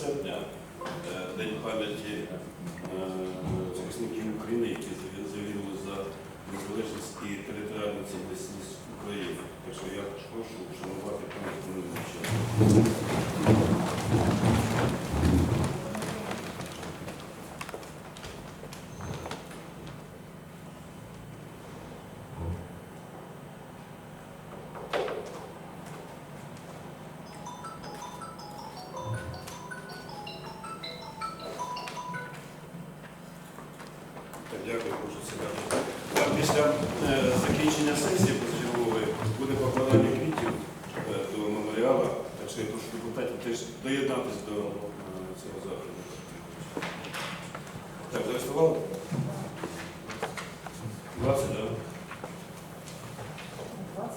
серпня, е, День пам'яті е, захисників України, які загинули за незалежність і територіальну цілісність України. Так що я прошу вшанувати пам'ять Дякую, прошу. Так, Після е, закінчення сесії позачергової буде покладання квітів е, до меморіалу. Так що я прошу депутатів теж доєднатися до е, цього заходу. Так, зареєстрували? 20, так?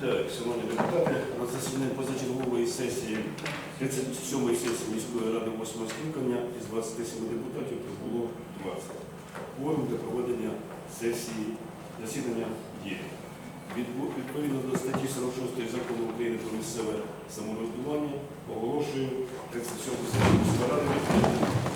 Так, шановні депутати, на засіданні позачергової сесії 37-ї сесії міської ради 8 скликання із 27 депутатів прибуло 20. Кворум для проведення сесії засідання є. Відповідно до статті 46 закону України про місцеве самоврядування оголошую 37 сесію міської ради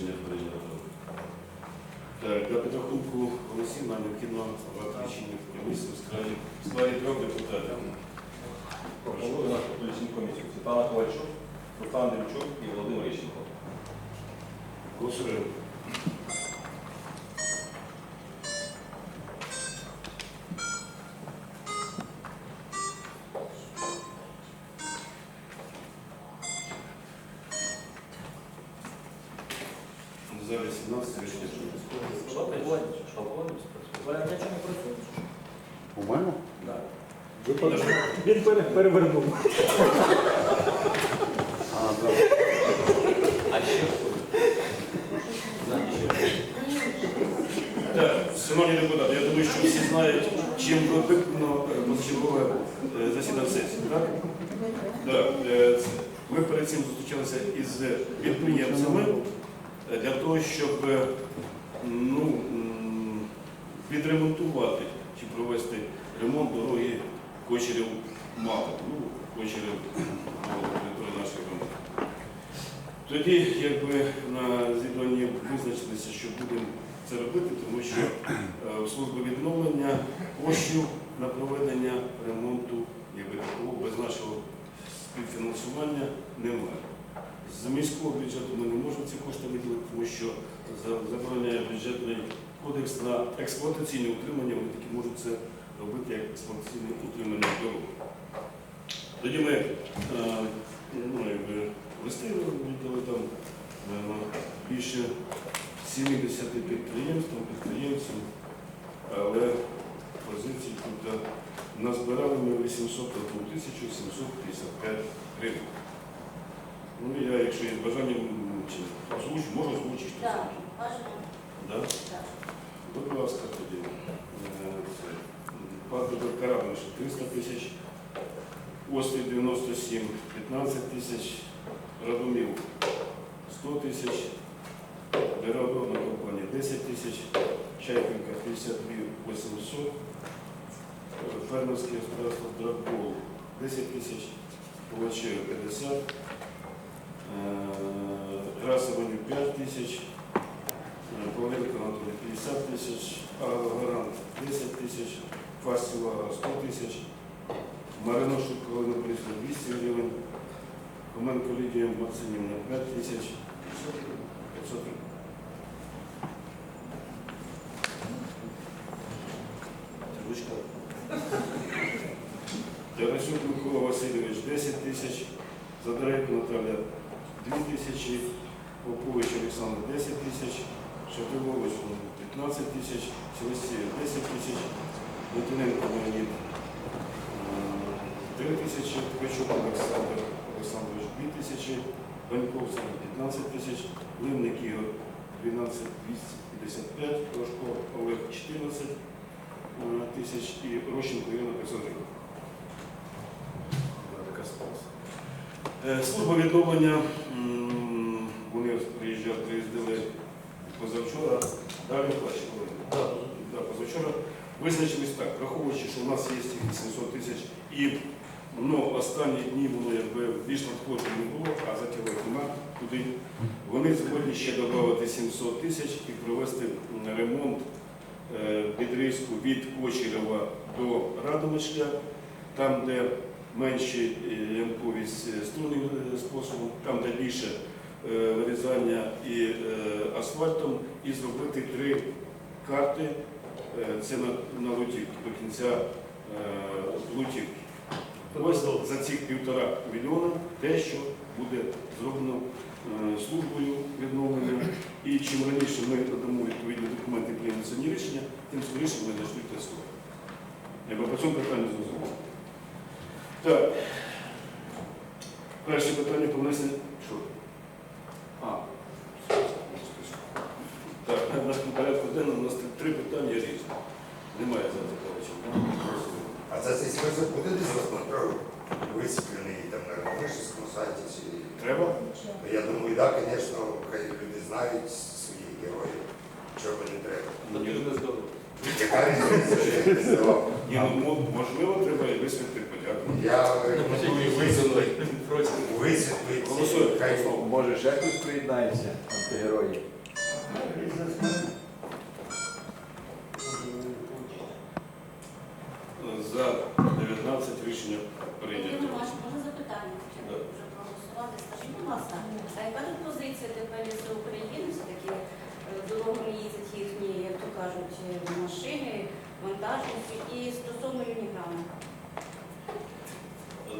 рішення прийнято. Для підрахунку голосів нам необхідно обрати в комісії в складі, трьох депутатів. Пропоную нашу політичну комісію Світлана Ковальчук, Руслан Демчук і Володимир Іщенко. Голосуємо. За 18 рішення прийнято. У мене? Він пере- перевернув. А, да. Так, шановні депутати, я думаю, що всі знають, чим виконано позачергове е, засідання сесії, так? Так. е, це- Ми перед цим зустрічалися із підприємцями е, для того, щоб е, ну, м, відремонтувати чи провести ремонт дороги Кочерів мало. Ну, Кочерів мало території нашої громади. Тоді, якби на зібранні визначилися, що будемо це робити, тому що е, в службі відновлення коштів на проведення ремонту якби такого без нашого співфінансування немає. З міського бюджету ми не можемо ці кошти виділити, тому що забороняє бюджетний кодекс на експлуатаційне утримання, вони тільки можуть це робити як експлуатаційне утримання дорог. Тоді ми е, ну, якби, листи віддали там е, більше 70 підприємств, підприємців, але позиції тут е, назбирали ми 801 тисячу 755 гривень. Ну, я, якщо є бажання, озвучу, можу озвучити. Так, бажано. Будь ласка, тоді. Це, Патрик Карабин, 300 тисяч, Острів 97, 15 тисяч, Радомів 100 тисяч, Деревообробна компанія 10 тисяч, Чайківка 52 800, е, фермерське господарство Дракбол 10 тисяч, Ковачева 50, е, Красовані 5 тисяч, е, Павленко Анатолій 50 тисяч, Агрогарант 10 тисяч, Фастіва 100 тисяч, Мариношик Хоменко Лідія Максимівна 5 тисяч, 500 гривень. Ручка. Тарасюк Микола Васильович 10 тисяч, Задаренко Наталя 2 тисячі, Попович Олександр 10 тисяч, Шатилович 15 тисяч, Селестія 10 тисяч, Литвиненко Леонід е, 3 тисячі, Ткачук Олександр Олександрович 2 тисячі, Баньковський 15 тисяч, Ливник Ігор 12 255, Ложко Олег 14 е, тисяч і Рощенко Ірина 500 така сталася. Е, Служба відновлення, вони приїжджали, приїздили позавчора, далі плачували. Визначились так, враховуючи, що у нас є ці 800 тисяч і ну, останні дні воно якби більш надходжень не було, а затягли нема туди. Вони згодні ще додати 700 тисяч і провести ремонт е, підрізку від Кочерова до Радомичка, там, де менші е, ямковість е, струнним способом, там, де більше вирізання і асфальтом, і зробити три карти. Це на, Лутівки, до кінця Лутівки. Ось за цих півтора мільйона те, що буде зроблено е, службою відновлення. І чим раніше ми надамо відповідні документи і приймемо рішення, тим скоріше ми знайшли тесту. Якби по цьому питанню зрозуміло. Так. Перше питання про внесення. Що? А. Так, у по порядку денному у нас три питання різні. Немає запитань. А за цей список буде десь висвітлений там на комерційському сайті? Чи... Треба? Ну, Я думаю, так, звісно, хай люди знають своїх героїв, чого не треба. Надію не здали. Яка різниця, що я не здавав? Ні, ну, можливо, треба і висвітлити подяку. Я рекомендую висвітлити, висвітлити, Голосуємо. Може, ще хтось приєднається, антигерої. За 19 рішення прийнято. Ірина Іванівна, можна запитання? Чи Да. вже проголосували? Скажіть, будь ласка, а яка тут позиція тепер із України? Все-таки е, дорогами їздять їхні, як то кажуть, е, машини, вантажники і стосовно Юніграма.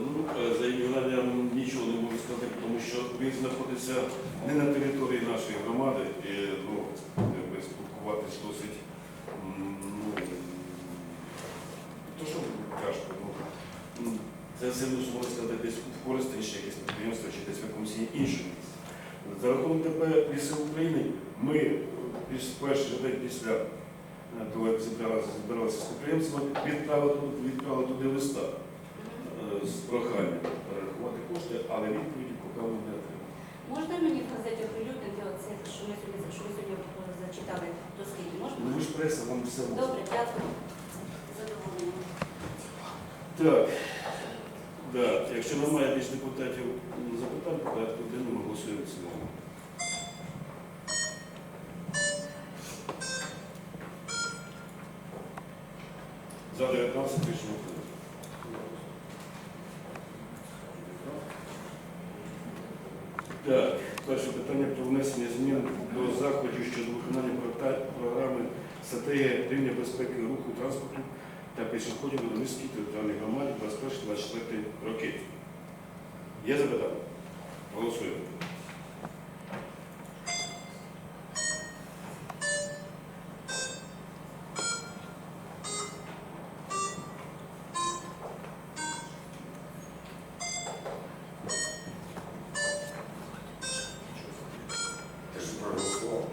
Ну, е, за Євгена я вам нічого не можу сказати, тому що він знаходиться не на території нашої громади, і ну, спілкуватись досить, ну, то що тяжко. Ну, це що можна сказати десь в Коростенщі, якесь підприємство чи десь в якомусь іншому місці. За рахунок ТП Ліси України ми е, перший день після е, того, як зібралися, збиралися з підприємцями, відправили, відправили туди листа е, з проханням перерахувати кошти, але відповіді поки ми не отримали. Можна мені в газеті оприлюднити оце, що ми сьогодні, що ви сьогодні зачитали, то скільки? Ну вам все можна. Добре, дякую. Так. Да. Якщо немає більш депутатів м, запитань, по порядку денному голосуємо в цілому. За 19 рішення. Так, перше питання про внесення змін до заходів щодо виконання програми стратегія рівня безпеки руху транспорту та пішоходів у Донецькій територіальній громаді 21-24 роки. Є запитання? Голосуємо. Ти ж проголосував.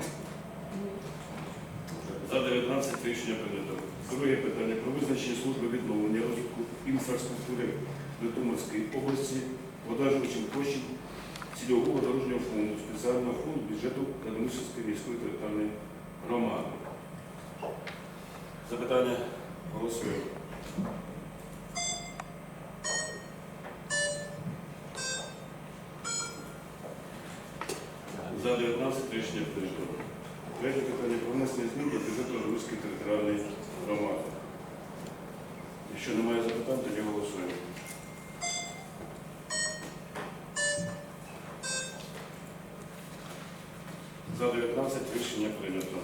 За 19 рішення прийнято. Друге питання про визначення служби відновлення розвитку інфраструктури Житомирської області, продажувачем коштів цільового дорожнього фонду, спеціального фонду бюджету Радомишльської міської територіальної громади. Запитання голосуємо. За 19 рішення прийнято. Третє питання про внесення змін до бюджету Радомишльської територіальної громади. Якщо немає запитань, тоді голосуємо. За 19 рішення прийнято.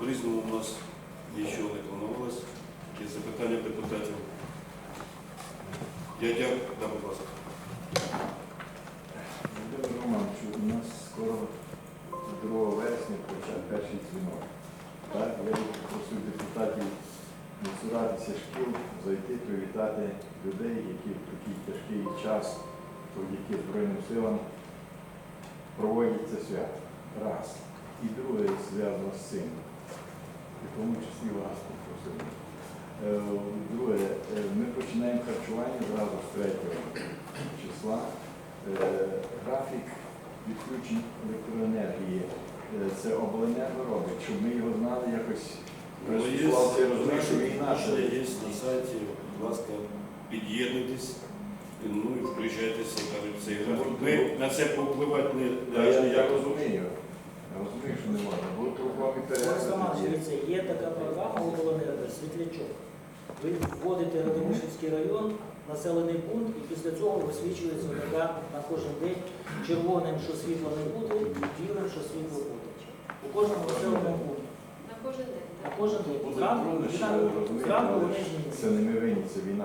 В різному у нас нічого не планувалось. Є запитання депутатів. Я дякую, да, будь ласка. Перший дзвінок. Так, я просив депутатів не цуратися шкіл, зайти, привітати людей, які в такий тяжкий час, завдяки Збройним силам, проводять це свято. Раз. І друге зв'язано з цим. В тому числі вас попросили. Е, Друге, е, ми починаємо харчування зразу з 3 числа. Е, Графік відключень електроенергії. Е, Це обленерго робить, щоб ми його знали якось. Що війна, що є на сайті, будь ласка, під'єднуйтесь, ну і включайтеся, кажуть, в цей графік. Ми на це повпливати не Та Я, я розумію. Я розумію, що не можна. Бо трохи Олександр дивіться, є така програма у Волонтеру Світлячок. Ви вводите Радомишльський район, населений пункт, і після цього висвічується на кожен день червоним, що світла не буде, і білим, що світло буде. У кожному населеному пункті. На кожен день. На кожен день. Зранку, зранку, вони. Це не ми винні, це війна.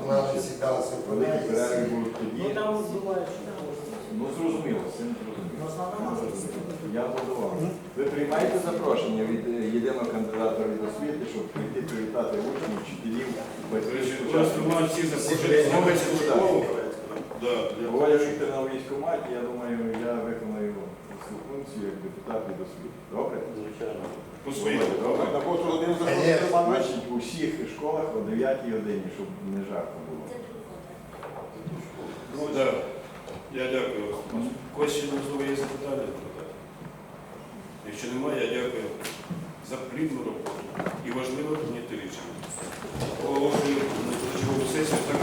Вона труднощі. засідалася Великі перерви будуть тоді. Ну там буває, що Ну зрозуміло, це не Ну, зрозуміло. Я буду вам. Ви приймаєте запрошення від е, єдиного кандидата від освіти, щоб прийти привітати учнів, вчителів, батьків. Тримають всіх запрошення Воля Вікторівна в військкоматі, я думаю, я виконаю цю функцію як депутат від освіти. Добре? По своєму. Добре. На кого Володимир Конечно. Значить, у всіх школах о 9 годині, щоб не жарко було. Ну, да. Я дякую. Когось ще можливо є запитання? Якщо немає, я дякую за плідну роботу і важливо прийняти рішення. Оголошую на чергову сесію так.